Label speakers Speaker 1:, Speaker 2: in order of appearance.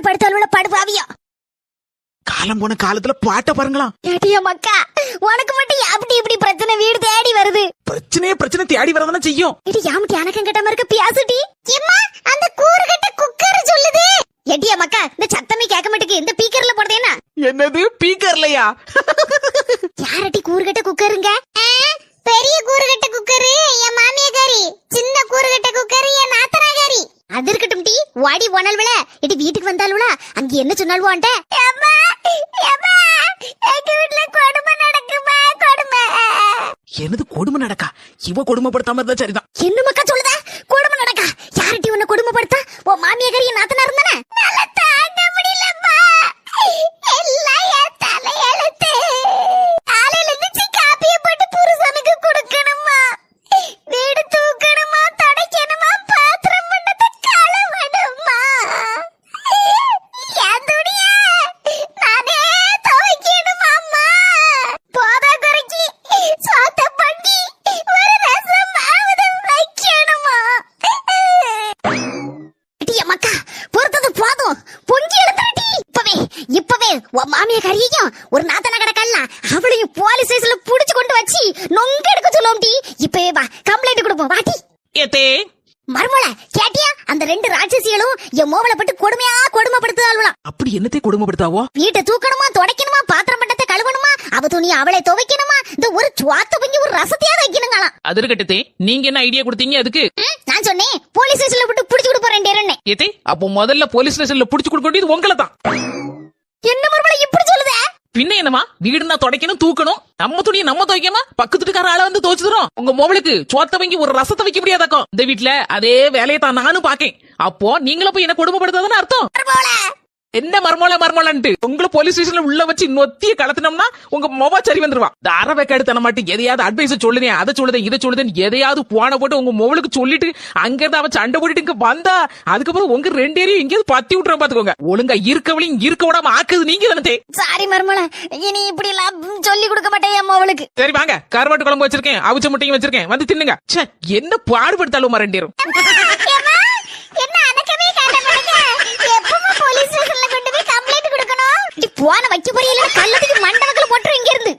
Speaker 1: போட்டு
Speaker 2: இந்த பாடு படுத்தாலும் படுபாவியா
Speaker 3: காலம் போன காலத்துல பாட்ட பாருங்களாம்
Speaker 2: ஏட்டியா மக்கா உனக்கு மட்டும் அப்படி இப்படி பிரச்சனை வீடு தேடி வருது?
Speaker 3: பிரச்சனையே பிரச்சனை தேடி வரதானே செய்யும்.
Speaker 2: இடி யாமட்டி அணக்கம் கட்டாம இருக்க பியாசுடி?
Speaker 1: எம்மா அந்த கூறுகட்ட குக்கர் சொல்லுது.
Speaker 2: எட்டியா மக்கா இந்த சத்தமே கேட்க மாட்டேங்குது. இந்த பீக்கர்ல போடுறதேனா
Speaker 3: என்னது பீக்கர்லையா?
Speaker 2: யாரட்டி கூறுகட்ட குக்கருங்க?
Speaker 1: பெரிய கூறுகட்ட குக்கரு என் மாமியக்காரி சின்ன கூறுகட்ட குக்கரு என் நாத்தனாகாரி
Speaker 2: அது வாடி ஒனல் விழ இடி வீட்டுக்கு வந்தாலுவலா அங்க என்ன சொன்னாலுவான்ட்ட
Speaker 1: எங்க வீட்டுல கொடுமை நடக்குமா? கொடுமை.
Speaker 3: என்னது கொடுமை நடக்கா? இவ கொடுமைப்படுத்தாம இருந்தா சரிதான்.
Speaker 2: என்ன மக்கா சொல்லுத? மக்கா பொறுத்தது போதும். பொங்கி எழுதுறடி இப்பவே இப்பவே உன் மாமிய கரியையும் ஒரு நாத்தன கிடக்கல்ல அவளையும் போலீஸ் ஸ்டேஷன்ல புடிச்சு கொண்டு வச்சு நொங்க எடுக்க சொல்லுவோம் டி இப்பவே வா கம்ப்ளைண்ட் கொடுப்போம். வாட்டி
Speaker 3: ஏத்தே.
Speaker 2: மர்மல கேட்டியா? அந்த ரெண்டு ராட்சசிகளும் என் மோவல பட்டு கொடுமையா கொடுமைப்படுத்துதாள்வலாம்
Speaker 3: அப்படி என்னத்தை கொடுமைப்படுத்தாவோ?
Speaker 2: வீட்டை தூக்கணுமா துடைக்கணுமா பாத்திரம் பட்டத்தை கழுவணுமா அவ துணி அவளை துவைக்கணுமா இந்த ஒரு சுவாத்த பங்கி ஒரு ரசத்தையா வைக்கணுங்களாம்
Speaker 3: அது இருக்கட்டே நீங்க என்ன ஐடியா கொடுத்தீங்க அதுக்கு?
Speaker 2: நான் சொன்னேன் போலீஸ் ஸ்டேஷன்ல விட்டு புடிச்சு கொடுப்போம் ரெண்டு
Speaker 3: ஏத்தே அப்போ முதல்ல போலீஸ் ஸ்டேஷன்ல புடிச்சு கொடுக்க வேண்டியது உங்களை தான்.
Speaker 2: என்ன மர்மல இப்படி சொல்லுதே?
Speaker 3: பின்ன என்னமா வீடுனா துடைக்கணும் தூக்கணும் நம்ம துணியை நம்ம துவைக்காம பக்கத்து வீட்டுக்கார ஆள வந்து துவைச்சு தரோம் உங்க மொபைலுக்கு சோத்த வாங்கி ஒரு ரசத்தை வைக்க முடியாதாக்கும்? இந்த வீட்ல அதே வேலையை தான் நானும் பாக்கேன் அப்போ நீங்களும் போய் என்ன கொடுமைப்படுத்தாதானே அர்த்தம்? என்ன மர்மோல மர்மோலன்ட்டு? உங்களை போலீஸ் ஸ்டேஷன்ல உள்ள வச்சு நொத்திய கலத்தினோம்னா உங்க மொபா சரி வந்துருவா. தாரவை கெடுத்தன மாட்டு எதையாவது அட்வைஸ் சொல்லுதே அதை சொல்லுதேன் இதை சொல்லுதேன் எதையாவது போன போட்டு உங்க மொபைலுக்கு சொல்லிட்டு அங்க இருந்து அவன் சண்டை போட்டுட்டு இங்க வந்தா அதுக்கப்புறம் உங்க ரெண்டு ஏரியும் எங்கேயாவது பத்தி விட்டுற பாத்துக்கோங்க. ஒழுங்கா இருக்கவளையும் இருக்க விடாம ஆக்குது நீங்க தானே
Speaker 2: சாரி மர்மல இனி இப்படி எல்லாம் சொல்லி கொடுக்க மாட்டேன் என் மவளுக்கு.
Speaker 3: சரி வாங்க. கருவாட்டு குழம்பு வச்சிருக்கேன் அவிச்ச முட்டையும் வச்சிருக்கேன். வந்து தின்னுங்க. என்ன பாடுபடுத்தாலும் ரெண்டு பேரும். முடியல மண்டபத்துல போட்டுரும் இங்க இருந்து